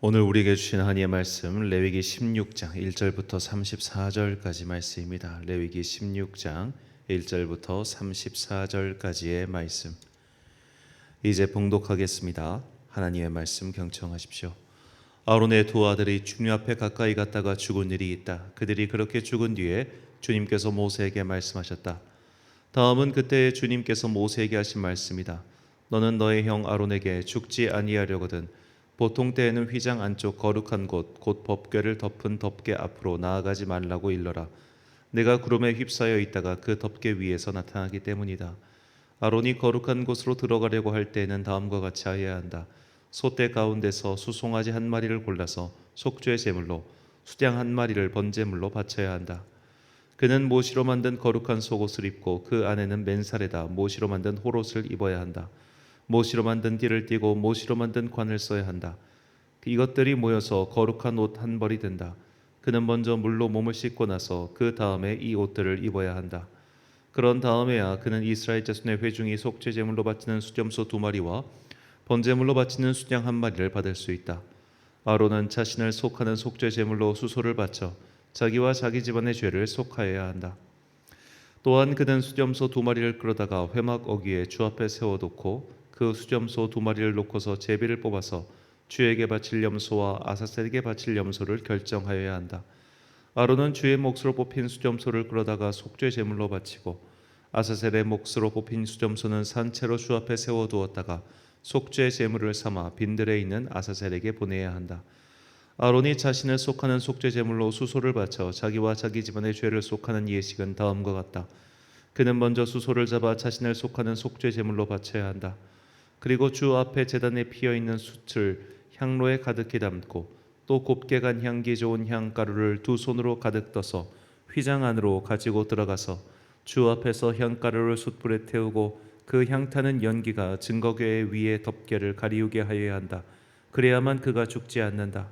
오늘 우리에게 주신 하나님의 말씀 레위기 16장 1절부터 34절까지 말씀입니다. 레위기 16장 1절부터 34절까지의 말씀. 이제 봉독하겠습니다. 하나님의 말씀 경청하십시오. 아론의 두 아들이 주님 앞에 가까이 갔다가 죽은 일이 있다. 그들이 그렇게 죽은 뒤에 주님께서 모세에게 말씀하셨다. 다음은 그때 주님께서 모세에게 하신 말씀이다. 너는 너의 형 아론에게 죽지 아니하려거든 보통 때에는 휘장 안쪽 거룩한 곳 곧 법궤를 덮은 덮개 앞으로 나아가지 말라고 일러라. 내가 구름에 휩싸여 있다가 그 덮개 위에서 나타나기 때문이다. 아론이 거룩한 곳으로 들어가려고 할 때에는 다음과 같이 하여야 한다. 소떼 가운데서 수송아지 한 마리를 골라서 속죄 제물로 수장 한 마리를 번제물로 바쳐야 한다. 그는 모시로 만든 거룩한 속옷을 입고 그 안에는 맨살에다 모시로 만든 호롯을 입어야 한다. 모시로 만든 띠를 띠고 모시로 만든 관을 써야 한다. 이것들이 모여서 거룩한 옷 한 벌이 된다. 그는 먼저 물로 몸을 씻고 나서 그 다음에 이 옷들을 입어야 한다. 그런 다음에야 그는 이스라엘 자손의 회중이 속죄 제물로 바치는 수점소 두 마리와 번제물로 바치는 수장 한 마리를 받을 수 있다. 아론은 자신을 속하는 속죄 제물로 수소를 바쳐 자기와 자기 집안의 죄를 속하여야 한다. 또한 그는 수점소 두 마리를 끌어다가 회막 어귀에 주 앞에 세워놓고 그 수점소 두 마리를 놓고서 제비를 뽑아서 주에게 바칠 염소와 아사셀에게 바칠 염소를 결정하여야 한다. 아론은 주의 몫으로 뽑힌 수점소를 끌어다가 속죄 제물로 바치고 아사셀의 몫으로 뽑힌 수점소는 산채로 주 앞에 세워 두었다가 속죄 제물을 삼아 빈들에 있는 아사셀에게 보내야 한다. 아론이 자신을 속하는 속죄 제물로 수소를 바쳐 자기와 자기 집안의 죄를 속하는 예식은 다음과 같다. 그는 먼저 수소를 잡아 자신을 속하는 속죄 제물로 바쳐야 한다. 그리고 주 앞에 제단에 피어 있는 숯을 향로에 가득히 담고 또 곱게 간 향기 좋은 향가루를 두 손으로 가득 떠서 휘장 안으로 가지고 들어가서 주 앞에서 향가루를 숯불에 태우고 그 향타는 연기가 증거궤 위에 덮개를 가리우게 하여야 한다. 그래야만 그가 죽지 않는다.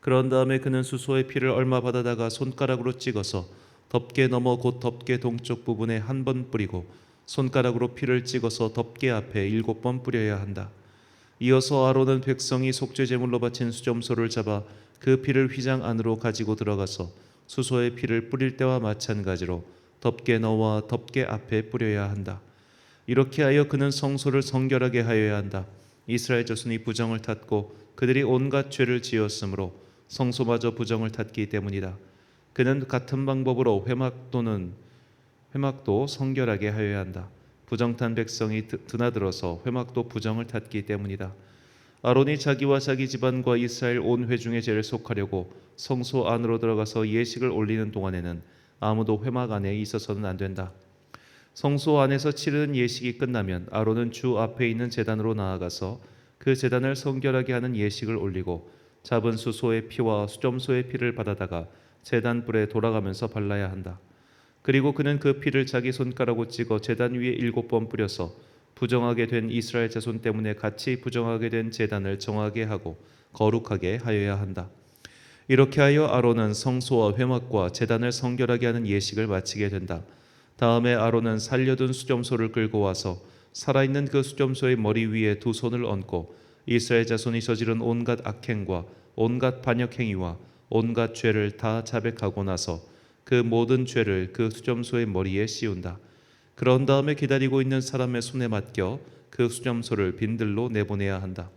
그런 다음에 그는 수소의 피를 얼마 받아다가 손가락으로 찍어서 덮개 넘어 곧 덮개 동쪽 부분에 한 번 뿌리고 손가락으로 피를 찍어서 덮개 앞에 일곱 번 뿌려야 한다. 이어서 아론은 백성이 속죄 제물로 바친 수점소를 잡아 그 피를 휘장 안으로 가지고 들어가서 수소의 피를 뿌릴 때와 마찬가지로 덮개 너와 덮개 앞에 뿌려야 한다. 이렇게 하여 그는 성소를 성결하게 하여야 한다. 이스라엘 자손이 부정을 탔고 그들이 온갖 죄를 지었으므로 성소마저 부정을 탔기 때문이다. 그는 같은 방법으로 회막 또는 회막도 성결하게 하여야 한다. 부정탄 백성이 드- 드나들어서 회막도 부정을 탔기 때문이다. 아론이 자기와 자기 집안과 이스라엘 온 회중의 죄를 속하려고 성소 안으로 들어가서 예식을 올리는 동안에는 아무도 회막 안에 있어서는 안 된다. 성소 안에서 치르는 예식이 끝나면 아론은 주 앞에 있는 제단으로 나아가서 그 제단을 성결하게 하는 예식을 올리고 잡은 수소의 피와 수점소의 피를 받아다가 제단 뿔에 돌아가면서 발라야 한다. 그리고 그는 그 피를 자기 손가락으로 찍어 제단 위에 일곱 번 뿌려서 부정하게 된 이스라엘 자손 때문에 같이 부정하게 된 제단을 정하게 하고 거룩하게 하여야 한다. 이렇게 하여 아론은 성소와 회막과 제단을 성결하게 하는 예식을 마치게 된다. 다음에 아론은 살려둔 수점소를 끌고 와서 살아있는 그 수점소의 머리 위에 두 손을 얹고 이스라엘 자손이 저지른 온갖 악행과 온갖 반역 행위와 온갖 죄를 다 자백하고 나서 그 모든 죄를 그 수점소의 머리에 씌운다. 그런 다음에 기다리고 있는 사람의 손에 맡겨 그 수점소를 빈들로 내보내야 한다.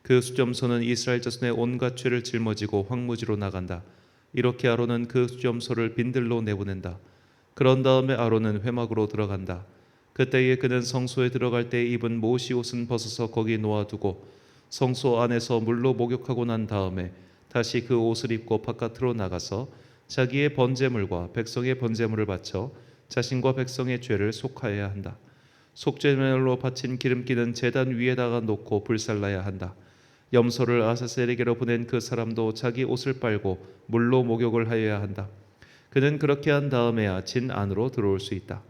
그 수점소는 이스라엘 자손의 온갖 죄를 짊어지고 황무지로 나간다. 이렇게 아론은 그 수점소를 빈들로 내보낸다. 그런 다음에 아론은 회막으로 들어간다. 그때에 그는 성소에 들어갈 때 입은 모시 옷은 벗어서 거기 놓아두고 성소 안에서 물로 목욕하고 난 다음에 다시 그 옷을 입고 바깥으로 나가서 자기의 번제물과 백성의 번제물을 바쳐 자신과 백성의 죄를 속하여야 한다. 속죄물로 바친 기름기는 제단 위에다가 놓고 불살라야 한다. 염소를 아사셀에게로 보낸 그 사람도 자기 옷을 빨고 물로 목욕을 하여야 한다. 그는 그렇게 한 다음에야 진 안으로 들어올 수 있다.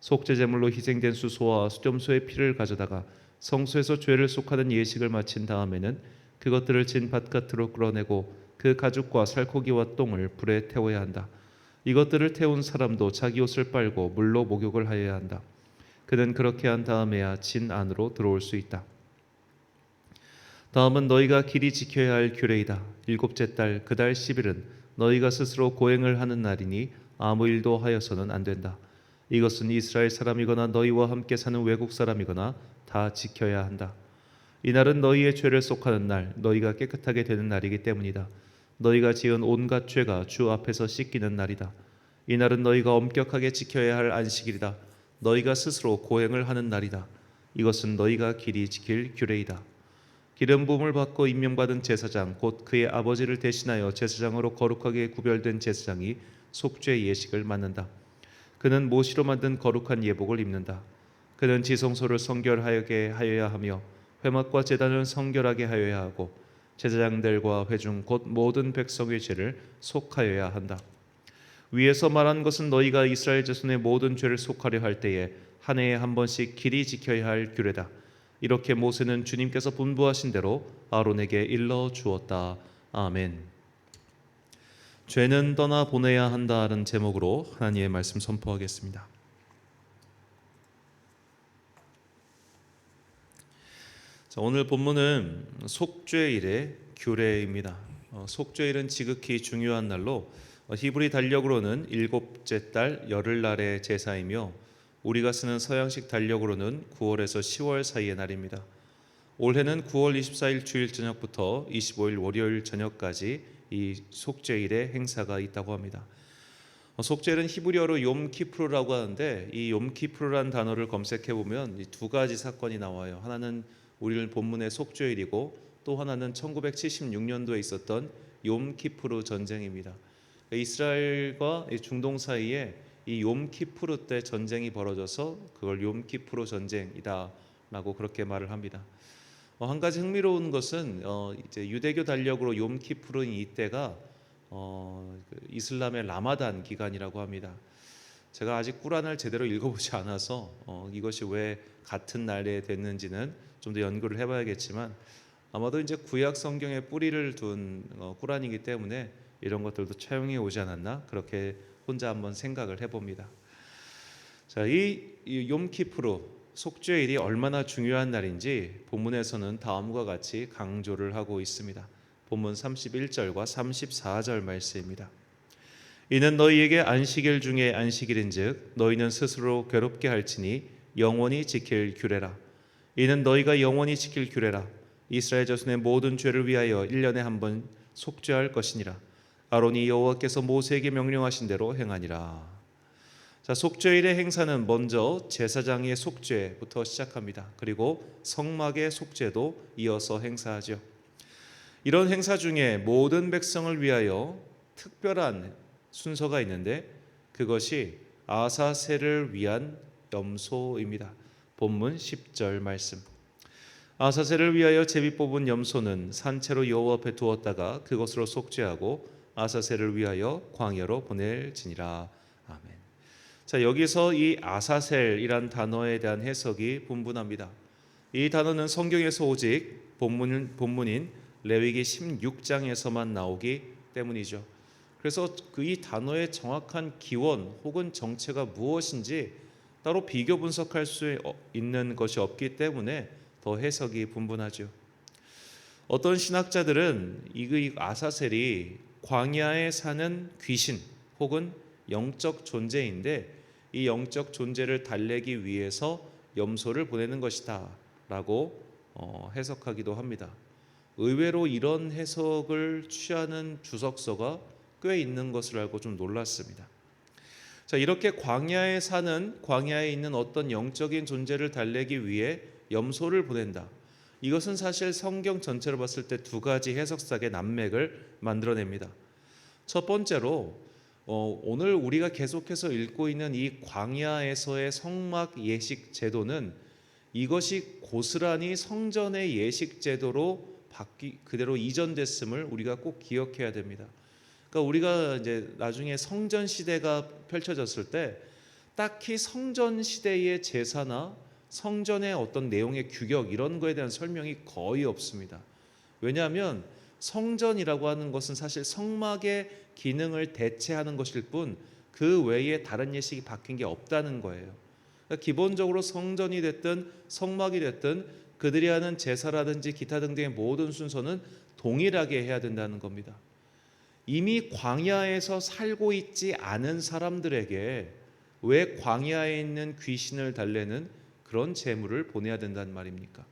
속죄 제물로 희생된 수소와 수점소의 피를 가져다가 성소에서 죄를 속하는 예식을 마친 다음에는 그것들을 진 바깥으로 끌어내고 그 가죽과 살코기와 똥을 불에 태워야 한다. 이것들을 태운 사람도 자기 옷을 빨고 물로 목욕을 하여야 한다. 그는 그렇게 한 다음에야 진 안으로 들어올 수 있다. 다음은 너희가 길이 지켜야 할 규례이다. 일곱째 달 그 달 10일은 너희가 스스로 고행을 하는 날이니 아무 일도 하여서는 안 된다. 이것은 이스라엘 사람이거나 너희와 함께 사는 외국 사람이거나 다 지켜야 한다. 이날은 너희의 죄를 속하는 날, 너희가 깨끗하게 되는 날이기 때문이다. 너희가 지은 온갖 죄가 주 앞에서 씻기는 날이다. 이 날은 너희가 엄격하게 지켜야 할 안식일이다. 너희가 스스로 고행을 하는 날이다. 이것은 너희가 길이 지킬 규례이다. 기름 부음을 받고 임명받은 제사장 곧 그의 아버지를 대신하여 제사장으로 거룩하게 구별된 제사장이 속죄 예식을 맡는다. 그는 모시로 만든 거룩한 예복을 입는다. 그는 지성소를 성결하게 하여야 하며 회막과 제단을 성결하게 하여야 하고 제사장들과 회중 곧 모든 백성의 죄를 속하여야 한다. 위에서 말한 것은 너희가 이스라엘 자손의 모든 죄를 속하려 할 때에 한 해에 한 번씩 길이 지켜야 할 규례다. 이렇게 모세는 주님께서 분부하신 대로 아론에게 일러 주었다. 아멘. 죄는 떠나 보내야 한다는 제목으로 하나님의 말씀 선포하겠습니다. 오늘 본문은 속죄일의 규례입니다. 어, 속죄일은 지극히 중요한 날로 어, 히브리 달력으로는 일곱째 달 열흘 날의 제사이며 우리가 쓰는 서양식 달력으로는 9월에서 10월 사이의 날입니다. 올해는 9월 24일 주일 저녁부터 25일 월요일 저녁까지 이 속죄일의 행사가 있다고 합니다. 어, 속죄일은 히브리어로 욤키프루라고 하는데 이 욤키프루라는 단어를 검색해 보면 이 두 가지 사건이 나와요. 하나는 우리를 본문의 속죄일이고 또 하나는 1976년도에 있었던 욤키프루 전쟁입니다. 이스라엘과 이 중동 사이에 이 욤키프루 때 전쟁이 벌어져서 그걸 욤키프루 전쟁이다라고 그렇게 말을 합니다. 어, 한 가지 흥미로운 것은 어, 이제 유대교 달력으로 욤키프루인 이때가 어, 그 이슬람의 라마단 기간이라고 합니다. 제가 아직 꾸란을 제대로 읽어보지 않아서 어, 이것이 왜 같은 날에 됐는지는 좀 더 연구를 해봐야겠지만 아마도 이제 구약 성경에 뿌리를 둔 어, 꾸란이기 때문에 이런 것들도 차용해 오지 않았나 그렇게 혼자 한번 생각을 해봅니다. 자, 이, 이 욤키프루 속죄일이 얼마나 중요한 날인지 본문에서는 다음과 같이 강조를 하고 있습니다. 본문 31절과 34절 말씀입니다. 이는 너희에게 안식일 중에 안식일인즉 너희는 스스로 괴롭게 할지니 영원히 지킬 규례라. 이는 너희가 영원히 지킬 규례라. 이스라엘 자손의 모든 죄를 위하여 1년에 한 번 속죄할 것이니라. 아론이 여호와께서 모세에게 명령하신 대로 행하니라. 자, 속죄일의 행사는 먼저 제사장의 속죄부터 시작합니다. 그리고 성막의 속죄도 이어서 행사하죠. 이런 행사 중에 모든 백성을 위하여 특별한 순서가 있는데 그것이 아사세를 위한 염소입니다. 본문 10절 말씀. 아사세를 위하여 제비 뽑은 염소는 산채로 여호와 앞에 두었다가 그것으로 속죄하고 아사세를 위하여 광야로 보낼지니라. 아멘. 자, 여기서 이 아사셀이란 단어에 대한 해석이 분분합니다. 이 단어는 성경에서 오직 본문 본문인 레위기 16장에서만 나오기 때문이죠. 그래서 그 이 단어의 정확한 기원 혹은 정체가 무엇인지 따로 비교 분석할 수 있는 것이 없기 때문에 더 해석이 분분하죠. 어떤 신학자들은 이 아사셀이 광야에 사는 귀신 혹은 영적 존재인데 이 영적 존재를 달래기 위해서 염소를 보내는 것이다라고 어, 해석하기도 합니다. 의외로 이런 해석을 취하는 주석서가 꽤 있는 것을 알고 좀 놀랐습니다. 자, 이렇게 광야에 사는 광야에 있는 어떤 영적인 존재를 달래기 위해 염소를 보낸다. 이것은 사실 성경 전체로 봤을 때 두 가지 해석사의 난맥을 만들어냅니다. 첫 번째로 어, 오늘 우리가 계속해서 읽고 있는 이 광야에서의 성막 예식 제도는 이것이 고스란히 성전의 예식 제도로 바뀌 그대로 이전됐음을 우리가 꼭 기억해야 됩니다. 그러니까 우리가 이제 나중에 성전 시대가 펼쳐졌을 때 딱히 성전 시대의 제사나 성전의 어떤 내용의 규격 이런 거에 대한 설명이 거의 없습니다. 왜냐하면 성전이라고 하는 것은 사실 성막의 기능을 대체하는 것일 뿐 그 외에 다른 예식이 바뀐 게 없다는 거예요. 그러니까 기본적으로 성전이 됐든 성막이 됐든 그들이 하는 제사라든지 기타 등등의 모든 순서는 동일하게 해야 된다는 겁니다. 이미 광야에서 살고 있지 않은 사람들에게 왜 광야에 있는 귀신을 달래는 그런 제물을 보내야 된다는 말입니까?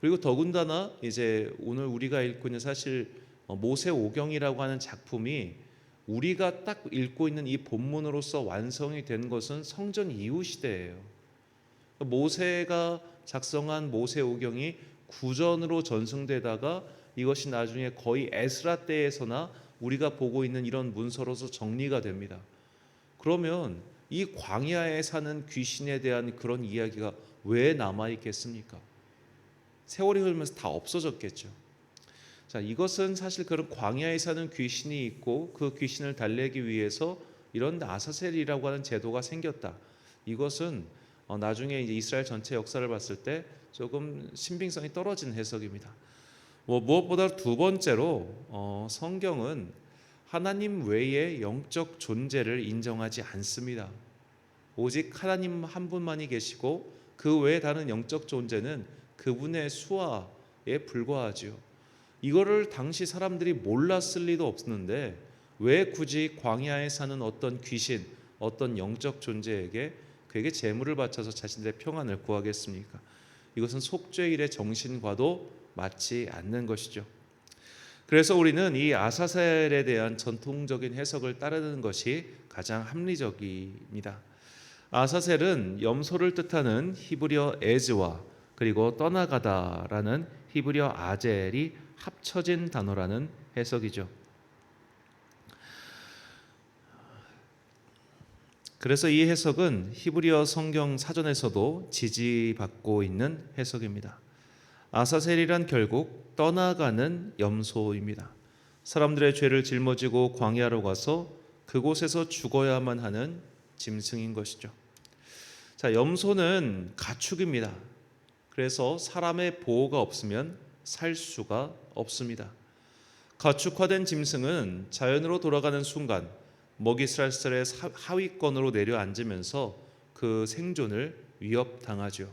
그리고 더군다나 이제 오늘 우리가 읽고 있는 사실 어, 모세 오경이라고 하는 작품이 우리가 딱 읽고 있는 이 본문으로서 완성이 된 것은 성전 이후 시대예요. 모세가 작성한 모세 오경이 구전으로 전승되다가 이것이 나중에 거의 에스라 때에서나 우리가 보고 있는 이런 문서로서 정리가 됩니다. 그러면 이 광야에 사는 귀신에 대한 그런 이야기가 왜 남아 있겠습니까? 세월이 흐르면서 다 없어졌겠죠. 자, 이것은 사실 그런 광야에 사는 귀신이 있고 그 귀신을 달래기 위해서 이런 아사셀이라고 하는 제도가 생겼다. 이것은 어, 나중에 이제 이스라엘 전체 역사를 봤을 때 조금 신빙성이 떨어진 해석입니다. 뭐 무엇보다 두 번째로 어, 성경은 하나님 외에 영적 존재를 인정하지 않습니다. 오직 하나님 한 분만이 계시고 그 외에 다른 영적 존재는 그분의 수하에 불과하지요. 이거를 당시 사람들이 몰랐을 리도 없는데 왜 굳이 광야에 사는 어떤 귀신, 어떤 영적 존재에게 그에게 재물을 바쳐서 자신들의 평안을 구하겠습니까? 이것은 속죄일의 정신과도 맞지 않는 것이죠. 그래서 우리는 이 아사셀에 대한 전통적인 해석을 따르는 것이 가장 합리적입니다. 아사셀은 염소를 뜻하는 히브리어 에즈와 그리고 떠나가다라는 히브리어 아젤이 합쳐진 단어라는 해석이죠. 그래서 이 해석은 히브리어 성경 사전에서도 지지받고 있는 해석입니다. 아사셀이란 결국 떠나가는 염소입니다. 사람들의 죄를 짊어지고 광야로 가서 그곳에서 죽어야만 하는 짐승인 것이죠. 자, 염소는 가축입니다. 그래서 사람의 보호가 없으면 살 수가 없습니다. 가축화된 짐승은 자연으로 돌아가는 순간 먹이살살의 하위권으로 내려앉으면서 그 생존을 위협당하죠.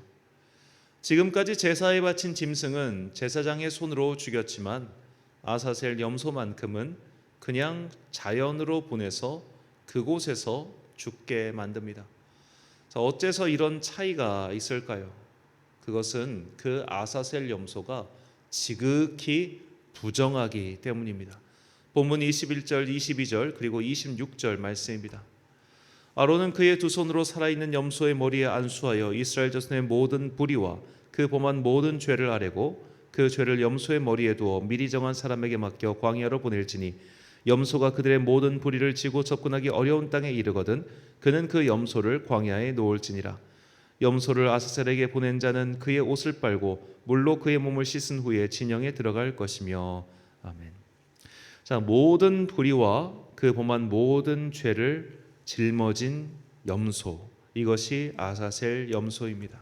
지금까지 제사에 바친 짐승은 제사장의 손으로 죽였지만 아사셀 염소만큼은 그냥 자연으로 보내서 그곳에서 죽게 만듭니다. 자, 어째서 이런 차이가 있을까요? 그것은 그 아사셀 염소가 지극히 부정하기 때문입니다. 본문 21절, 22절 그리고 26절 말씀입니다. 아론은 그의 두 손으로 살아있는 염소의 머리에 안수하여 이스라엘 자손의 모든 불의와 그 범한 모든 죄를 아뢰고 그 죄를 염소의 머리에 두어 미리 정한 사람에게 맡겨 광야로 보낼지니 염소가 그들의 모든 불의를 지고 접근하기 어려운 땅에 이르거든 그는 그 염소를 광야에 놓을지니라 염소를 아사셀에게 보낸 자는 그의 옷을 빨고 물로 그의 몸을 씻은 후에 진영에 들어갈 것이며 아멘. 자, 모든 불의와 그 범한 모든 죄를 짊어진 염소. 이것이 아사셀 염소입니다.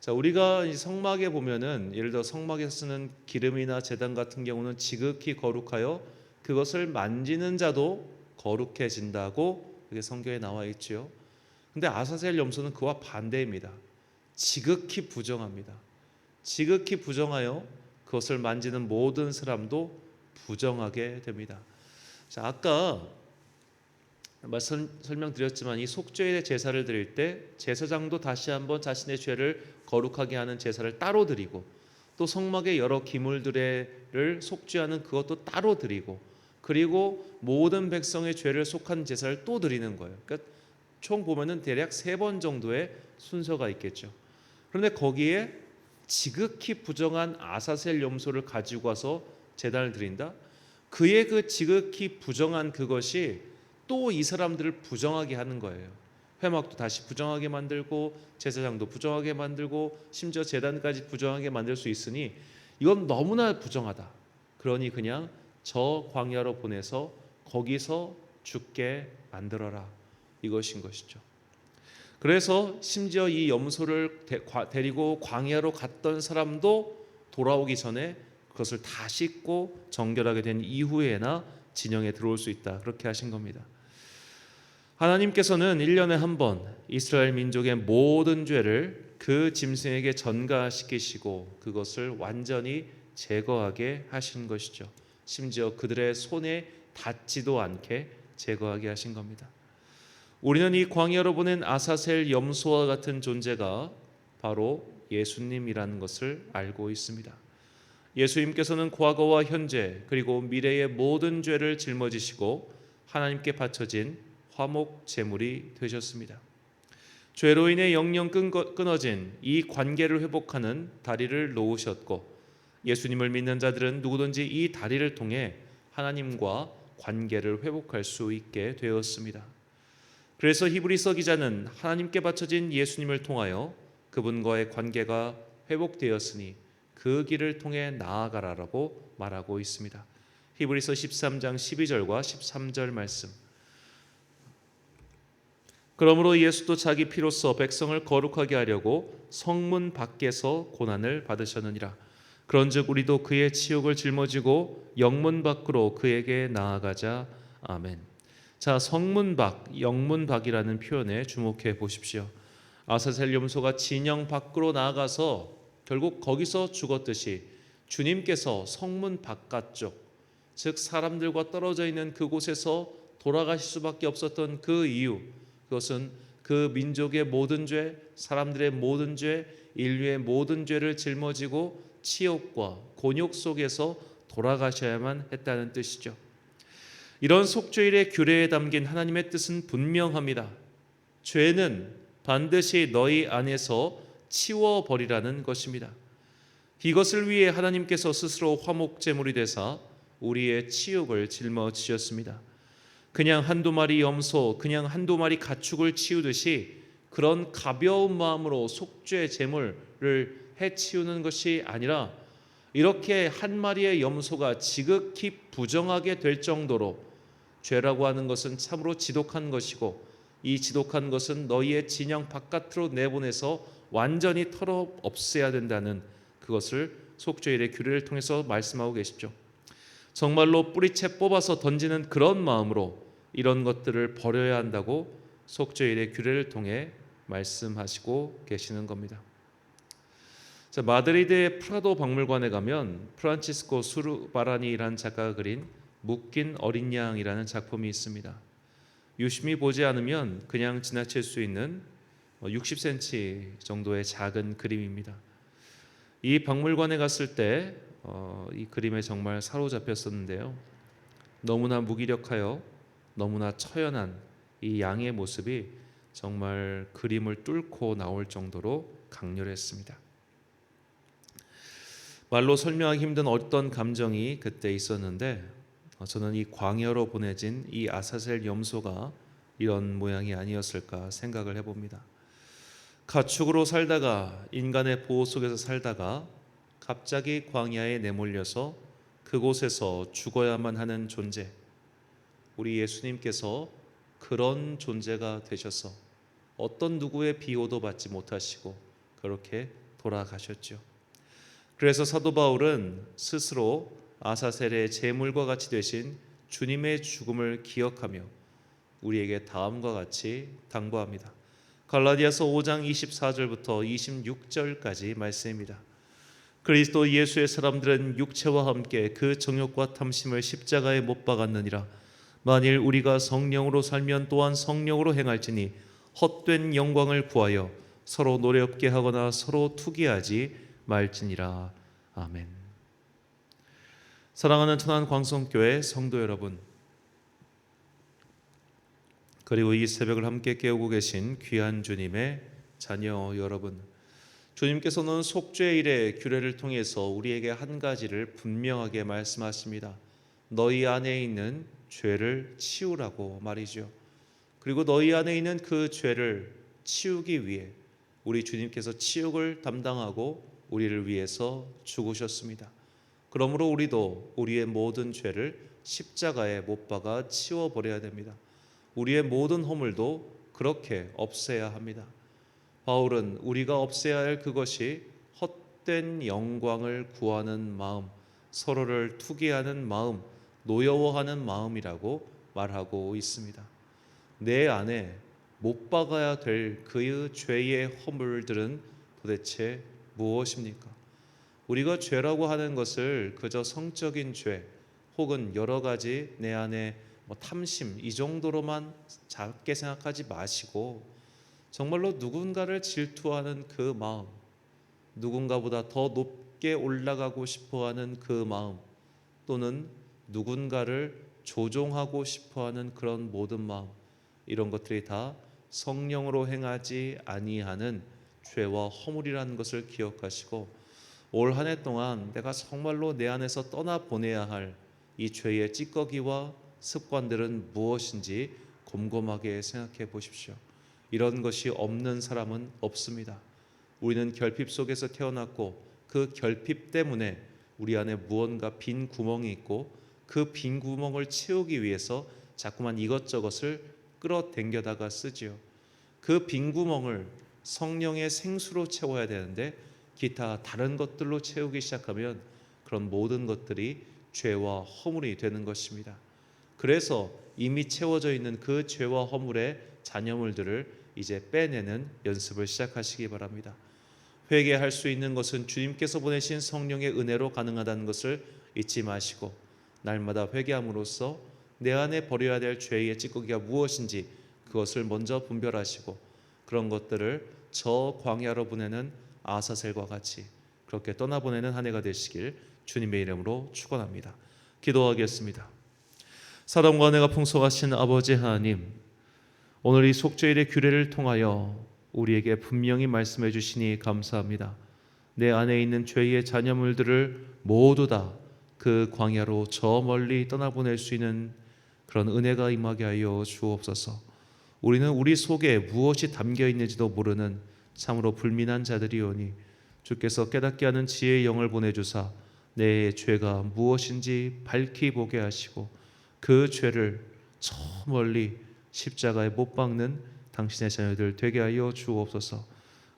자, 우리가 성막에 보면은 예를 들어 성막에 쓰는 기름이나 제단 같은 경우는 지극히 거룩하여 그것을 만지는 자도 거룩해진다고 이게 성경에 나와 있지요. 근데 아사셀 염소는 그와 반대입니다. 지극히 부정합니다. 지극히 부정하여 그것을 만지는 모든 사람도 부정하게 됩니다. 자, 아까 말씀 설명드렸지만 이 속죄의 제사를 드릴 때 제사장도 다시 한번 자신의 죄를 거룩하게 하는 제사를 따로 드리고 또 성막의 여러 기물들을 속죄하는 그것도 따로 드리고 그리고 모든 백성의 죄를 속한 제사를 또 드리는 거예요. 그러니까 총 보면은 대략 세 번 정도의 순서가 있겠죠. 그런데 거기에 지극히 부정한 아사셀 염소를 가지고 와서 제단을 드린다. 그의 그 지극히 부정한 그것이 또 이 사람들을 부정하게 하는 거예요. 회막도 다시 부정하게 만들고 제사장도 부정하게 만들고 심지어 제단까지 부정하게 만들 수 있으니 이건 너무나 부정하다. 그러니 그냥 저 광야로 보내서 거기서 죽게 만들어라. 이것인 것이죠. 그래서 심지어 이 염소를 데리고 광야로 갔던 사람도 돌아오기 전에 그것을 다 씻고 정결하게 된 이후에나 진영에 들어올 수 있다. 그렇게 하신 겁니다. 하나님께서는 1년에 한 번 이스라엘 민족의 모든 죄를 그 짐승에게 전가시키시고 그것을 완전히 제거하게 하신 것이죠. 심지어 그들의 손에 닿지도 않게 제거하게 하신 겁니다. 우리는 이 광야로 보낸 아사셀 염소와 같은 존재가 바로 예수님이라는 것을 알고 있습니다. 예수님께서는 과거와 현재 그리고 미래의 모든 죄를 짊어지시고 하나님께 바쳐진 화목 제물이 되셨습니다. 죄로 인해 영영 끊어진 이 관계를 회복하는 다리를 놓으셨고 예수님을 믿는 자들은 누구든지 이 다리를 통해 하나님과 관계를 회복할 수 있게 되었습니다. 그래서 히브리서 기자는 하나님께 바쳐진 예수님을 통하여 그분과의 관계가 회복되었으니 그 길을 통해 나아가라라고 말하고 있습니다. 히브리서 13장 12절과 13절 말씀. 그러므로 예수도 자기 피로써 백성을 거룩하게 하려고 성문 밖에서 고난을 받으셨느니라. 그런즉 우리도 그의 치욕을 짊어지고 영문 밖으로 그에게 나아가자. 아멘. 자, 성문 밖, 영문 밖이라는 표현에 주목해 보십시오. 아사셀 염소가 진영 밖으로 나아가서 결국 거기서 죽었듯이 주님께서 성문 바깥쪽, 즉 사람들과 떨어져 있는 그곳에서 돌아가실 수밖에 없었던 그 이유, 그것은 그 민족의 모든 죄, 사람들의 모든 죄, 인류의 모든 죄를 짊어지고 치욕과 곤욕 속에서 돌아가셔야만 했다는 뜻이죠. 이런 속죄일의 규례에 담긴 하나님의 뜻은 분명합니다. 죄는 반드시 너희 안에서 치워 버리라는 것입니다. 이것을 위해 하나님께서 스스로 화목 제물이 되사 우리의 치욕을 짊어지셨습니다. 그냥 한두 마리 염소, 그냥 한두 마리 가축을 치우듯이 그런 가벼운 마음으로 속죄 제물을 해 치우는 것이 아니라 이렇게 한 마리의 염소가 지극히 부정하게 될 정도로 죄라고 하는 것은 참으로 지독한 것이고 이 지독한 것은 너희의 진영 바깥으로 내보내서 완전히 털어 없애야 된다는 그것을 속죄일의 규례를 통해서 말씀하고 계시죠. 정말로 뿌리채 뽑아서 던지는 그런 마음으로 이런 것들을 버려야 한다고 속죄일의 규례를 통해 말씀하시고 계시는 겁니다. 자, 마드리드의 프라도 박물관에 가면 프란치스코 수르바라니라는 작가가 그린 묶인 어린 양이라는 작품이 있습니다. 유심히 보지 않으면 그냥 지나칠 수 있는 60cm 정도의 작은 그림입니다. 이 박물관에 갔을 때이 어, 그림에 정말 사로잡혔었는데요. 너무나 무기력하여 너무나 처연한 이 양의 모습이 정말 그림을 뚫고 나올 정도로 강렬했습니다. 말로 설명하기 힘든 어떤 감정이 그때 있었는데 어, 저는 이 광야로 보내진 이 아사셀 염소가 이런 모양이 아니었을까 생각을 해봅니다. 가축으로 살다가 인간의 보호 속에서 살다가 갑자기 광야에 내몰려서 그곳에서 죽어야만 하는 존재. 우리 예수님께서 그런 존재가 되셔서 어떤 누구의 비호도 받지 못하시고 그렇게 돌아가셨죠. 그래서 사도 바울은 스스로 아사셀의 제물과 같이 되신 주님의 죽음을 기억하며 우리에게 다음과 같이 당부합니다. 갈라디아서 5장 24절부터 26절까지 말씀입니다. 그리스도 예수의 사람들은 육체와 함께 그 정욕과 탐심을 십자가에 못 박았느니라. 만일 우리가 성령으로 살면 또한 성령으로 행할지니 헛된 영광을 구하여 서로 노래없게 하거나 서로 투기하지 말지니라. 아멘. 사랑하는 천안 광성교회 성도 여러분, 그리고 이 새벽을 함께 깨우고 계신 귀한 주님의 자녀 여러분, 주님께서는 속죄 일의 규례를 통해서 우리에게 한 가지를 분명하게 말씀하십니다. 너희 안에 있는 죄를 치우라고 말이죠. 그리고 너희 안에 있는 그 죄를 치우기 위해 우리 주님께서 치욕을 담당하고 우리를 위해서 죽으셨습니다. 그러므로 우리도 우리의 모든 죄를 십자가에 못 박아 치워 버려야 됩니다. 우리의 모든 허물도 그렇게 없애야 합니다. 바울은 우리가 없애야 할 그것이 헛된 영광을 구하는 마음, 서로를 투기하는 마음, 노여워하는 마음이라고 말하고 있습니다. 내 안에 못 박아야 될 그의 죄의 허물들은 도대체 무엇입니까? 우리가 죄라고 하는 것을 그저 성적인 죄 혹은 여러 가지 내 안에 뭐 탐심 이 정도로만 작게 생각하지 마시고 정말로 누군가를 질투하는 그 마음, 누군가보다 더 높게 올라가고 싶어하는 그 마음, 또는 누군가를 조종하고 싶어하는 그런 모든 마음, 이런 것들이 다 성령으로 행하지 아니하는 죄와 허물이라는 것을 기억하시고 올 한 해 동안 내가 정말로 내 안에서 떠나 보내야 할 이 죄의 찌꺼기와 습관들은 무엇인지 곰곰하게 생각해 보십시오. 이런 것이 없는 사람은 없습니다. 우리는 결핍 속에서 태어났고 그 결핍 때문에 우리 안에 무언가 빈 구멍이 있고 그 빈 구멍을 채우기 위해서 자꾸만 이것저것을 끌어당겨다가 쓰지요. 그 빈 구멍을 성령의 생수로 채워야 되는데 기타 다른 것들로 채우기 시작하면 그런 모든 것들이 죄와 허물이 되는 것입니다. 그래서 이미 채워져 있는 그 죄와 허물의 잔여물들을 이제 빼내는 연습을 시작하시기 바랍니다. 회개할 수 있는 것은 주님께서 보내신 성령의 은혜로 가능하다는 것을 잊지 마시고 날마다 회개함으로써 내 안에 버려야 될 죄의 찌꺼기가 무엇인지 그것을 먼저 분별하시고 그런 것들을 저 광야로 보내는 아사셀과 같이 그렇게 떠나보내는 한 해가 되시길 주님의 이름으로 축원합니다. 기도하겠습니다. 사랑과 은혜가 풍성하신 아버지 하나님, 오늘 이 속죄일의 규례를 통하여 우리에게 분명히 말씀해 주시니 감사합니다. 내 안에 있는 죄의 잔여물들을 모두 다 그 광야로 저 멀리 떠나보낼 수 있는 그런 은혜가 임하게 하여 주옵소서. 우리는 우리 속에 무엇이 담겨 있는지도 모르는 참으로 불민한 자들이오니 주께서 깨닫게 하는 지혜의 영을 보내주사 내 죄가 무엇인지 밝히 보게 하시고 그 죄를 저 멀리 십자가에 못 박는 당신의 자녀들 되게 하여 주옵소서.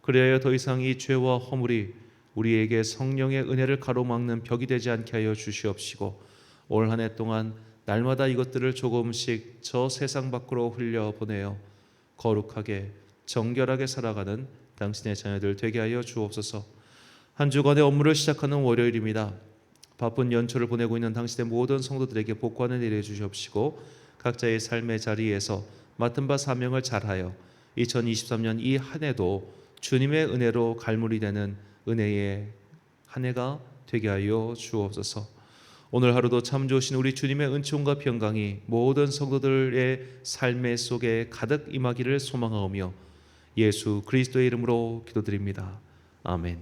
그리하여 더 이상 이 죄와 허물이 우리에게 성령의 은혜를 가로막는 벽이 되지 않게 하여 주시옵시고 올 한 해 동안 날마다 이것들을 조금씩 저 세상 밖으로 흘려 보내어 거룩하게 정결하게 살아가는 당신의 자녀들 되게 하여 주옵소서. 한 주간의 업무를 시작하는 월요일입니다. 바쁜 연초를 보내고 있는 당신의 모든 성도들에게 복권을 내려 주시옵시고 각자의 삶의 자리에서 맡은 바 사명을 잘하여 2023년 이 한 해도 주님의 은혜로 갈무리 되는 은혜의 한 해가 되게 하여 주옵소서. 오늘 하루도 참 좋으신 우리 주님의 은총과 평강이 모든 성도들의 삶의 속에 가득 임하기를 소망하오며 예수 그리스도의 이름으로 기도드립니다. 아멘.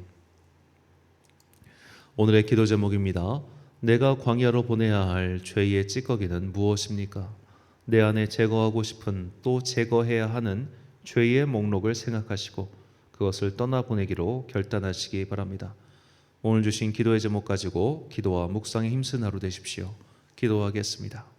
오늘의 기도 제목입니다. 내가 광야로 보내야 할 죄의 찌꺼기는 무엇입니까? 내 안에 제거하고 싶은 또 제거해야 하는 죄의 목록을 생각하시고 그것을 떠나보내기로 결단하시기 바랍니다. 오늘 주신 기도의 제목 가지고 기도와 묵상에 힘쓴 하루 되십시오. 기도하겠습니다.